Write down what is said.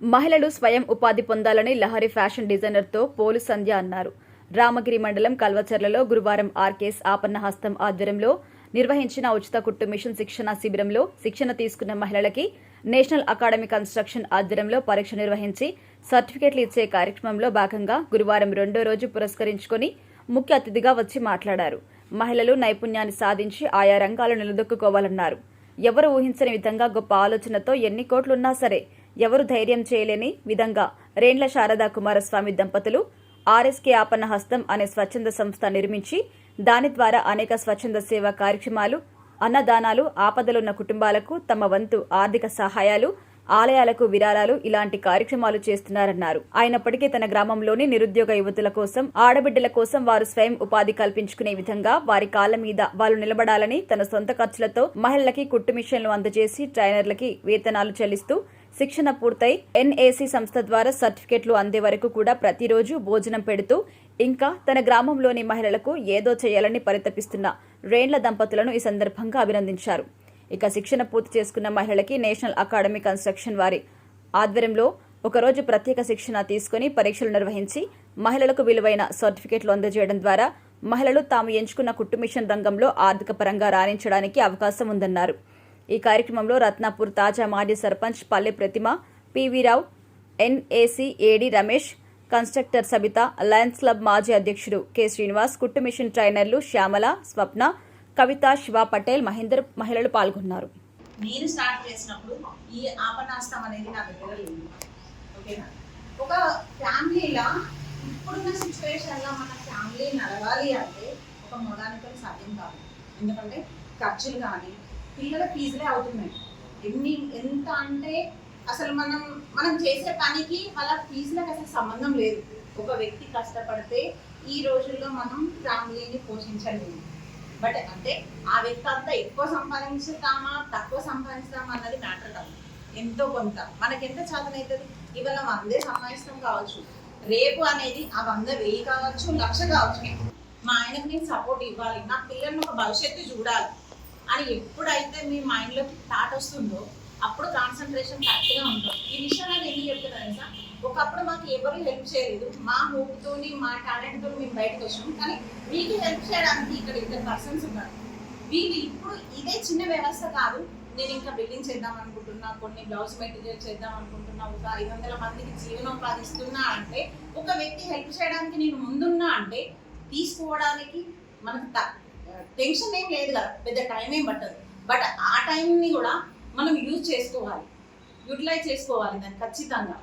మహిళలు స్వయం ఉపాధి పొందాలని లహరి ఫ్యాషన్ డిజైనర్తో పోలు సంధ్య అన్నారు. రామగిరి మండలం కల్వచర్లలో గురువారం ఆర్కేఎస్ ఆపన్న హస్తం ఆధ్వర్యంలో నిర్వహించిన ఉచిత కుట్టు మిషన్ శిక్షణ శిబిరంలో శిక్షణ తీసుకున్న మహిళలకి నేషనల్ అకాడమీ కన్స్ట్రక్షన్ ఆధ్వర్యంలో పరీక్ష నిర్వహించి సర్టిఫికెట్లు ఇచ్చే కార్యక్రమంలో భాగంగా గురువారం రెండో రోజు పురస్కరించుకొని ముఖ్య అతిథిగా వచ్చి మాట్లాడారు. మహిళలు నైపుణ్యాన్ని సాధించి ఆయా రంగాలు నిలదొక్కుకోవాలన్నారు. ఎవరు ఊహించని విధంగా గొప్ప ఆలోచనతో ఎన్ని కోట్లున్నా సరే ఎవరు ధైర్యం చేయలేని విధంగా రేండ్ల శారదా కుమారస్వామి దంపతులు ఆర్ఎస్కే ఆపన్న హస్తం అనే స్వచ్ఛంద సంస్థ నిర్మించి దాని ద్వారా అనేక స్వచ్ఛంద సేవా కార్యక్రమాలు అన్నదానాలు ఆపదలున్న కుటుంబాలకు తమ వంతు ఆర్థిక సహాయాలు ఆలయాలకు విరాళాలు ఇలాంటి కార్యక్రమాలు చేస్తున్నారన్నారు. అయినప్పటికీ తన గ్రామంలోని నిరుద్యోగ యువతుల కోసం ఆడబిడ్డల కోసం వారు స్వయం ఉపాధి కల్పించుకునే విధంగా వారి కాళ్ళ మీద వాళ్ళు నిలబడాలని తన సొంత ఖర్చులతో మహిళలకి కుట్టు మిషన్లు అందజేసి ట్రైనర్లకి వేతనాలు చెల్లిస్తూ శిక్షణ పూర్తయి ఎన్ఏసీ సంస్థ ద్వారా సర్టిఫికెట్లు అందే వరకు కూడా ప్రతిరోజు భోజనం పెడుతూ ఇంకా తన గ్రామంలోని మహిళలకు ఏదో చేయాలని పరితపిస్తున్న రేండ్ల దంపతులను ఈ సందర్భంగా అభినందించారు. ఇక శిక్షణ పూర్తి చేసుకున్న మహిళలకి నేషనల్ అకాడమీ కన్స్ట్రక్షన్ వారి ఆధ్వర్యంలో ఒకరోజు ప్రత్యేక శిక్షణ తీసుకుని పరీక్షలు నిర్వహించి మహిళలకు విలువైన సర్టిఫికెట్లు అందజేయడం ద్వారా మహిళలు తాము ఎంచుకున్న కుట్టు మిషన్ రంగంలో ఆర్థిక పరంగా రాణించడానికి అవకాశం ఉందన్నారు. ఈ కార్యక్రమంలో రత్నాపూర్ తాజా మాజీ sarpanch Palle Pratima P V Rao NAC NAC AD Ramesh constructor Sabitha Lions Club మాజీ అధ్యక్షుడు కె శ్రీనివాస్ కుట్టు మిషన్ ట్రైనర్లు శ్యామల స్వప్న కవిత శివ పటేల్ మహేందర్ మహిళలు పాల్గొన్నారు. మీరు స్టార్ట్ చేసినప్పుడు ఈ ఆపనాస్తం అనేది నా దగ్గర లేదు. ఓకేనా? ఒక ఫ్యామిలీలా ఇప్పుడున్న సిచ్యువేషన్లో మన ఫ్యామిలీ నడవాలి అంటే ఒక మొగానితో సాధ్యం కాదు. ఎందుకంటే ఖర్చులు కానీ పిల్లల ఫీజులే అవుతున్నాయి. ఎన్ని ఎంత అంటే అసలు మనం మనం చేసే పనికి వాళ్ళ ఫీజులకు అసలు సంబంధం లేదు. ఒక వ్యక్తి కష్టపడితే ఈ రోజుల్లో మనం ఫ్యామిలీని పోషించలేము. బట్ అంటే ఆ వ్యక్తి అంతా ఎక్కువ సంపాదించుతామా తక్కువ సంపాదిస్తామా అన్నది మ్యాటర్ కాదు. ఎంతో కొంత. మనకి ఎంత చేతనవుతుంది ఇవాళ వందే సంపాదిస్తాం కావచ్చు. రేపు అనేది ఆ వంద వెయ్యి కావచ్చు లక్ష కావచ్చు. మా ఆయనకు నేను సపోర్ట్ ఇవ్వాలి. నా పిల్లల్ని ఒక భవిష్యత్తు చూడాలి. అని ఎప్పుడైతే మీ మైండ్లోకి థాట్ వస్తుందో అప్పుడు కాన్సన్ట్రేషన్ కరెక్ట్గా ఉంటుంది. ఈ విషయం నేను ఎందుకు చెప్తున్నా తెలుసా? ఒకప్పుడు మాకు ఎవరు హెల్ప్ చేయలేదు. మా హోప్తోని మా టాలెంట్తో మేము బయటకు వచ్చాము. కానీ మీకు హెల్ప్ చేయడానికి ఇక్కడ ఇద్దరు పర్సన్స్ ఉన్నారు. వీళ్ళు ఇప్పుడు ఇదే చిన్న వ్యవస్థ కాదు. నేను ఇంకా బిల్డింగ్ చేద్దాం అనుకుంటున్నా కొన్ని బ్లౌజ్ మెటీరియల్ చేద్దాం అనుకుంటున్నా ఒక ఐదు వందల మందికి జీవనోపాధి ఇస్తున్నా అంటే ఒక వ్యక్తి హెల్ప్ చేయడానికి నేను ముందున్నా అంటే తీసుకోవడానికి మనకు టెన్షన్ ఏం లేదు కదా పెద్ద టైం ఏం పట్టదు. బట్ ఆ టైంని కూడా మనం యూజ్ చేసుకోవాలి. యూటిలైజ్ చేసుకోవాలి దాన్ని ఖచ్చితంగా.